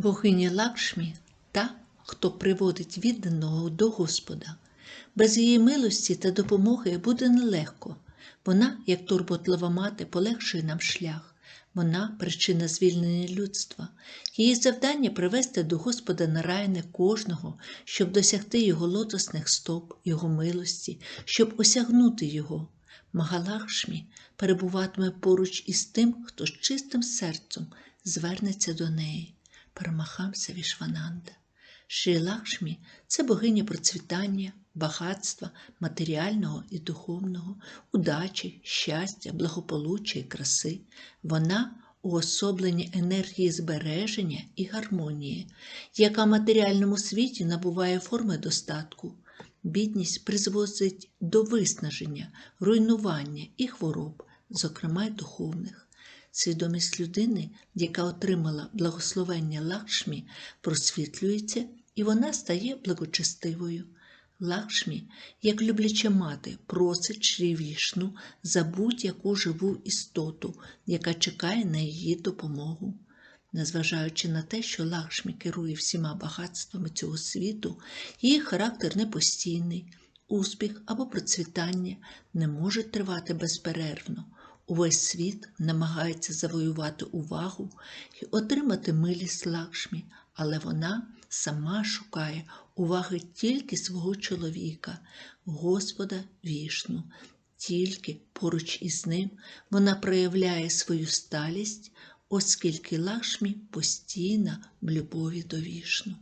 Богиня Лакшмі та, хто приводить відданого до Господа. Без її милості та допомоги буде нелегко. Вона, як турботлива мати, полегшує нам шлях. Вона причина звільнення людства. Її завдання привести до Господа нараяне кожного, щоб досягти Його лотосних стоп, Його милості, щоб осягнути Його. Магалакшмі перебуватиме поруч із тим, хто з чистим серцем звернеться до неї. Парамахамса Вішвананда. Шрі Лакшмі – це богиня процвітання, багатства, матеріального і духовного, удачі, щастя, благополуччя і краси. Вона уособлення енергії збереження і гармонії, яка в матеріальному світі набуває форми достатку. Бідність призводить до виснаження, руйнування і хвороб, зокрема й духовних. Свідомість людини, яка отримала благословення Лакшмі, просвітлюється і вона стає благочестивою. Лакшмі, як любляча мати, просить Шрі Вішну за будь-яку живу істоту, яка чекає на її допомогу. Незважаючи на те, що Лакшмі керує всіма багатствами цього світу, її характер непостійний, успіх або процвітання не можуть тривати безперервно. Увесь світ намагається завоювати увагу і отримати милість Лакшмі, але вона сама шукає уваги тільки свого чоловіка, Господа вішну. Тільки поруч із ним вона проявляє свою сталість, оскільки Лакшмі постійна в любові до вішну.